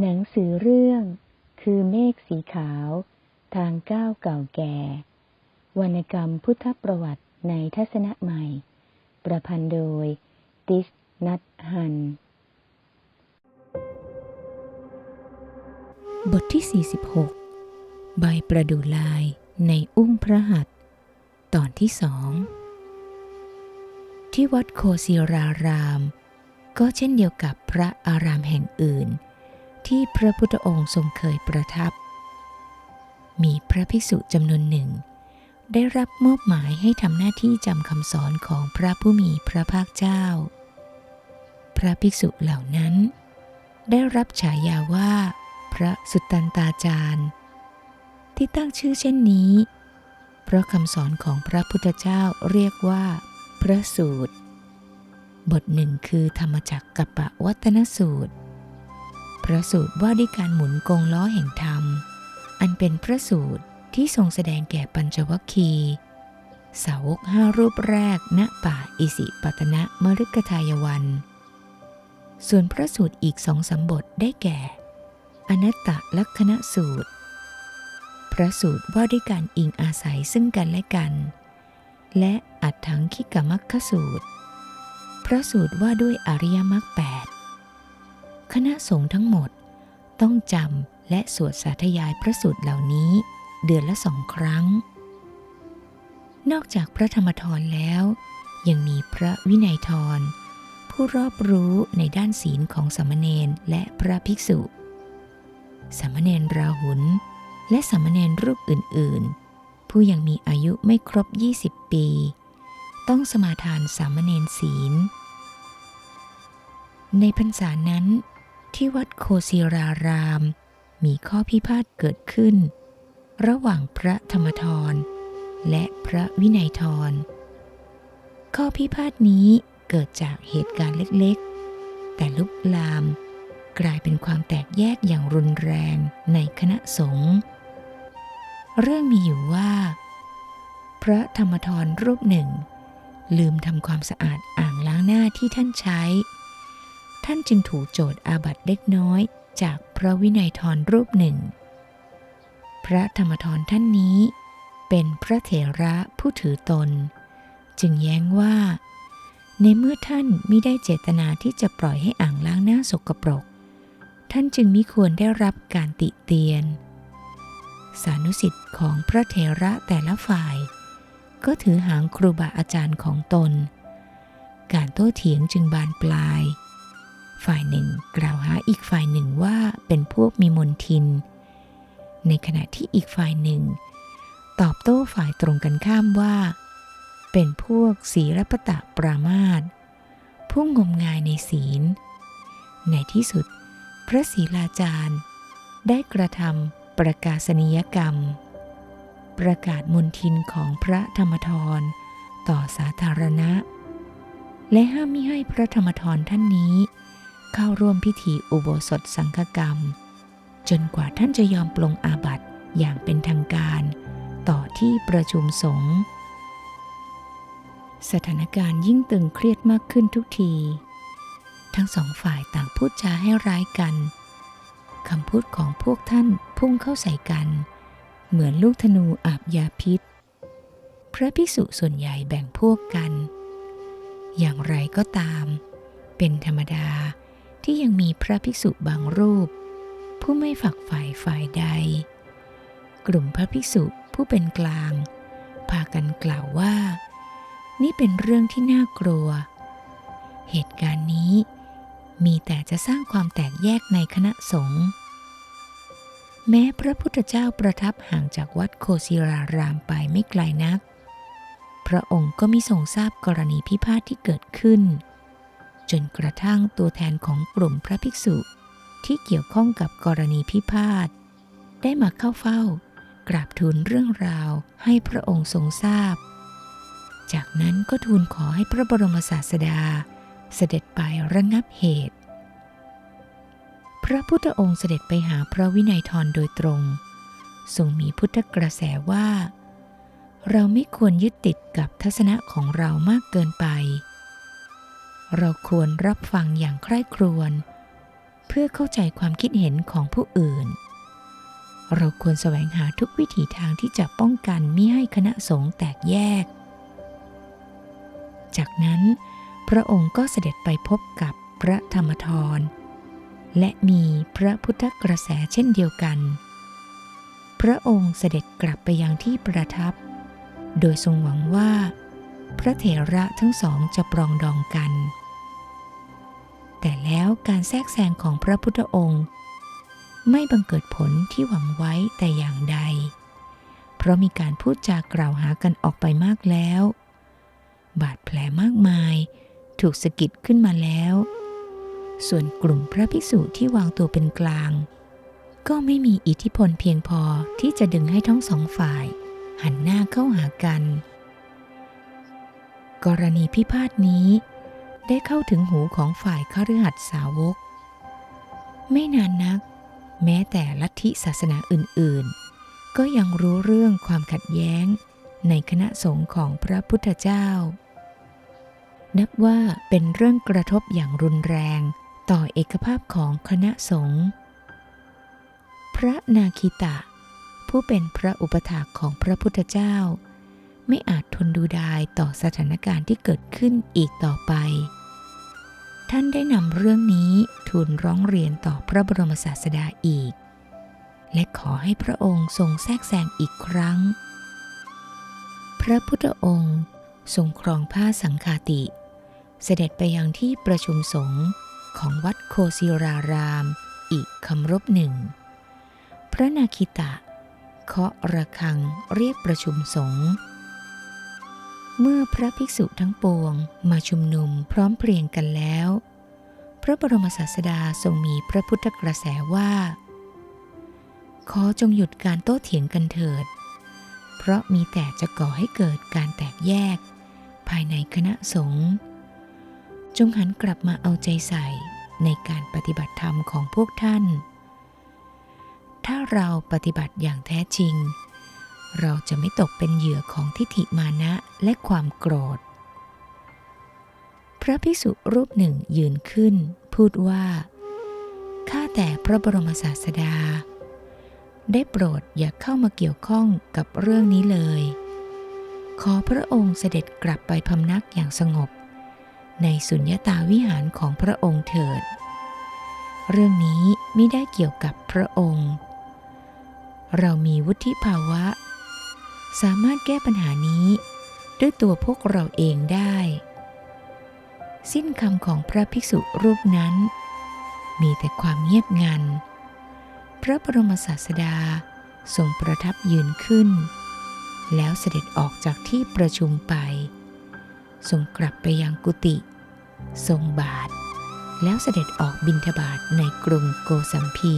หนังสือเรื่อง คือเมฆสีขาว ทางก้าวเก่าแก่ วรรณกรรมพุทธประวัติในทัศนะใหม่ ประพันธ์โดย ติสนัทฮัน บทที่ 46 ใบประดู่ลายในอุ้งพระหัตถ์ตอนที่สองที่วัดโคศิราราม ก็เช่นเดียวกับพระอารามแห่งอื่น ที่พระพุทธองค์ทรงเคยประทับ มีพระภิกษุจำนวนหนึ่ง ได้รับมอบหมายให้ทำหน้าที่จำคำสอนของพระผู้มีพระภาคเจ้า พระภิกษุเหล่านั้น ได้รับฉายาว่า พระสุตตันตาจารย์ ที่ตั้งชื่อเช่นนี้ เพราะคำสอนของพระพุทธเจ้าเรียกว่า พระสูตร บทหนึ่งคือธรรมจักรกับปวัตนสูตร พระสูตรว่าด้วยการหมุนกงล้อแห่งธรรม อันเป็นพระสูตรที่ทรงแสดงแก่ปัญจวัคคีย์สาวกห้ารูปแรกณป่าอิสิปตนะมฤคทายวัน ส่วนพระสูตรอีกสองสมบทได้แก่ อนัตตลักษณสูตร พระสูตรว่าด้วยการอิงอาศัยซึ่งกันและกัน และอัตถังคิกมัคคสูตร พระสูตรว่าด้วยอริยมรรคแปด คณะสงฆ์ทั้งหมดต้องจำและสวดสาธยายพระสูตรเหล่านี้เดือนละสองครั้ง นอกจากพระธรรมทรแล้ว ยังมีพระวินัยทร ผู้รอบรู้ในด้านศีลของสามเณรและพระภิกษุ สามเณรราหุลและสามเณรรูปอื่น ๆ ผู้ยังมีอายุไม่ครบ 20 ปี ต้องสมาทานสามเณรศีล ในพรรษานั้น ที่วัดโคศิราราม มีข้อพิพาทเกิดขึ้น ระหว่างพระธรรมทร และพระวินัยทร ข้อพิพาทนี้เกิดจากเหตุการณ์เล็กๆ แต่ลุกลามกลายเป็นความแตกแยกอย่างรุนแรงในคณะสงฆ์เรื่องมีอยู่ว่า พระธรรมทรรูปหนึ่ ง ลืมทำความสะอาดอ่างล้างหน้าที่ท่านใช้ ท่านจึงถูกโจทย์อาบัตเล็กน้อยจากพระวินัยทรรูปหนึ่ง พระธรรมทรท่านนี้ เป็นพระเถระผู้ถือตน จึงแย้งว่า ในเมื่อท่านมิได้เจตนาที่จะปล่อยให้อ่างล้างหน้าสกปรก ท่านจึงมิควรได้รับการติเตียน สานุสิทธิ์ของพระเถระแต่ละฝ่าย ก็ถือหางครูบาอาจารย์ของตน การโต้เถียงจึงบานปลาย ฝ่ายหนึ่งกล่าวหาอีกฝ่ายหนึ่งว่าเป็นพวกมีมนทิน ในขณะที่อีกฝ่ายหนึ่ง ตอบโต้ฝ่ายตรงกันข้ามว่า เป็นพวกศีรปตะปรามาตผู้งมงายในศีล ในที่สุด พระศรีลาจารย์ ได้กระทำประกาศนียกรรม ประกาศมนทินของพระธรรมทรต่อสาธารณะ และห้ามมิให้พระธรรมทรท่านนี้ เข้าร่วมพิธีอุโบสถสังฆกรรม จนกว่าท่านจะยอมปลงอาบัติอย่างเป็นทางการ ต่อที่ประชุมสงฆ์สถานการณ์ยิ่งตึงเครียดมากขึ้นทุกที ทั้งสองฝ่ายต่างพูดจาให้ร้ายกันคำพูดของพวกท่านพุ่งเข้าใส่กัน เหมือนลูกธนูอาบยาพิษ พระภิกษุส่วนใหญ่แบ่งพวกกัน อย่างไรก็ตาม เป็นธรรมดา ที่ยังมีพระภิกษุบางรูป ผู้ไม่ฝักฝ่ายฝ่ายใด กลุ่มพระภิกษุผู้เป็นกลาง พากันกล่าวว่า นี่เป็นเรื่องที่น่ากลัว เหตุการณ์นี้มีแต่จะสร้างความแตกแยกในคณะสงฆ์แม้พระพุทธเจ้าประทับห่างจากวัดโคศิรารามไปไม่ไกลนัก พระองค์ก็มิทรงทราบกรณีพิพาทที่เกิดขึ้น จนกระทั่งตัวแทนของกลุ่มพระภิกษุที่เกี่ยวข้องกับกรณีพิพาทได้มาเข้าเฝ้ากราบทูลเรื่องราวให้พระองค์ทรงทราบ จากนั้นก็ทูลขอให้พระบรมศาสดาเสด็จไประงับเหตุ พระพุทธองค์เสด็จไปหาพระวินัยทรโดยตรงทรงมีพุทธกระแสว่า เราไม่ควรยึดติดกับทัศนะของเรามากเกินไป เราควรรับฟังอย่างใคร่ครวญเพื่อเข้าใจความคิดเห็นของผู้อื่น เราควรแสวงหาทุกวิถีทางที่จะป้องกันมิให้คณะสงฆ์แตกแยก จากนั้น พระองค์ก็เสด็จไปพบกับพระธรรมทร และมีพระพุทธกระแสเช่นเดียวกัน พระองค์เสด็จกลับไปยังที่ประทับ โดยทรงหวังว่า พระเถระทั้งสองจะปรองดองกัน แต่แล้วการแทรกแซงของพระพุทธองค์ ไม่บังเกิดผลที่หวังไว้แต่อย่างใด เพราะมีการพูดจากล่าวหากันออกไปมากแล้ว บาดแผลมากมายถูกสะกิดขึ้นมาแล้ว ส่วนกลุ่มพระภิกษุที่วางตัวเป็นกลาง ก็ไม่มีอิทธิพลเพียงพอที่จะดึงให้ทั้งสองฝ่าย หันหน้าเข้าหากัน กรณีพิพาทนี้ได้เข้าถึงหูของฝ่ายคฤหัสสาวก ไม่นานนัก แม้แต่ลัทธิศาสนาอื่นๆ ก็ยังรู้เรื่องความขัดแย้งในคณะสงฆ์ของพระพุทธเจ้า นับว่าเป็นเรื่องกระทบอย่างรุนแรงต่อเอกภาพของคณะสงฆ์พระนาคิตะ ผู้เป็นพระอุปถากของพระพุทธเจ้า ไม่อาจทนดูดายต่อสถานการณ์ที่เกิดขึ้นอีกต่อไป ท่านได้นำเรื่องนี้ทูลร้องเรียนต่อพระบรมศาสดาอีก และขอให้พระองค์ทรงแทรกแซงอีกครั้ง พระพุทธองค์ทรงครองผ้าสังฆาติ เสด็จไปยังที่ประชุมสงฆ์ของวัดโคศิราราม อีกคำรบหนึ่ง พระนาคิตะ เคาะระฆังเรียกประชุมสงฆ์ เมื่อพระภิกษุทั้งปวงมาชุมนุมพร้อมเพรียงกันแล้ว พระบรมศาสดาทรงมีพระพุทธกระแสว่า ขอจงหยุดการโต้เถียงกันเถิด เพราะมีแต่จะก่อให้เกิดการแตกแยก ภายในคณะสงฆ์จงหันกลับมาเอาใจใส่ในการปฏิบัติธรรมของพวกท่าน ถ้าเราปฏิบัติอย่างแท้จริง เราจะไม่ตกเป็นเหยื่อของทิฏฐิมานะและความโกรธ พระภิกษุรูปหนึ่งยืนขึ้น พูดว่า ข้าแต่พระบรมศาสดา ได้โปรดอย่าเข้ามาเกี่ยวข้องกับเรื่องนี้เลย ขอพระองค์เสด็จกลับไปพำนักอย่างสงบ ในสุญญตาวิหารของพระองค์เถิด เรื่องนี้ไม่ได้เกี่ยวกับพระองค์เรามีวุฒิภาวะ สามารถแก้ปัญหานี้ ด้วยตัวพวกเราเองได้ สิ้นคำของพระภิกษุรูปนั้น มีแต่ความเงียบงัน พระบรมศาสดาทรงประทับยืนขึ้น แล้วเสด็จออกจากที่ประชุมไป ทรงกลับไปยังกุฏิทรงบาท แล้วเสด็จออกบินทบาทในกรุงโกสัมพี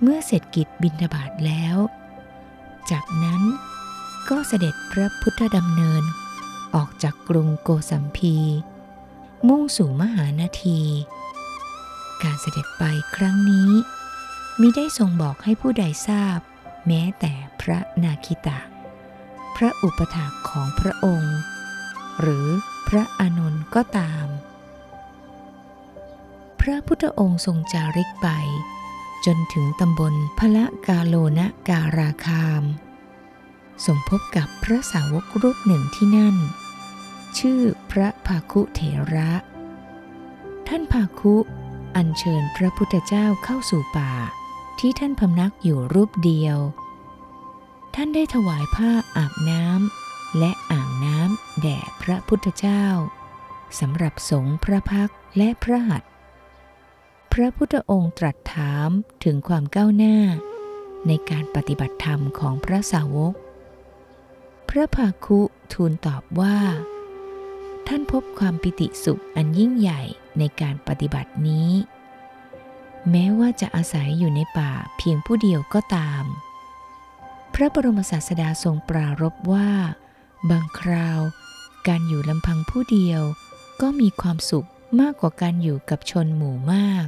เมื่อเสร็จกิจบินทบาทแล้ว จากนั้นก็เสด็จพระพุทธดำเนิน ออกจากกรุงโกสัมพี มุ่งสู่มหานาที การเสด็จไปครั้งนี้มิได้ทรงบอกให้ผู้ใดทราบ แม้แต่พระนาคิตะ พระอุปถากของพระองค์ หรือพระอานนท์ก็ตาม พระพุทธองค์ทรงจาริกไป จนถึงตำบลพระกาโลนะการาคามทรงพบกับพระสาวกรูปหนึ่งที่นั่น ชื่อพระภาคุเถระ ท่านภาคุอัญเชิญพระพุทธเจ้าเข้าสู่ป่า ที่ท่านพำนักอยู่รูปเดียว ท่านได้ถวายผ้าอาบน้ำและอ่างน้ำแด่พระพุทธเจ้าสำหรับสงฆ์พระพักตร์และพระหัตถ์ พระพุทธองค์ตรัสถามถึงความก้าวหน้า ในการปฏิบัติธรรมของพระสาวก พระภาคุทูลตอบว่า ท่านพบความปิติสุขอันยิ่งใหญ่ในการปฏิบัตินี้ แม้ว่าจะอาศัยอยู่ในป่าเพียงผู้เดียวก็ตาม พระบรมศาสดาทรงปรารภว่า บางคราวการอยู่ลำพังผู้เดียวก็มีความสุขมากกว่าการอยู่กับชนหมู่มาก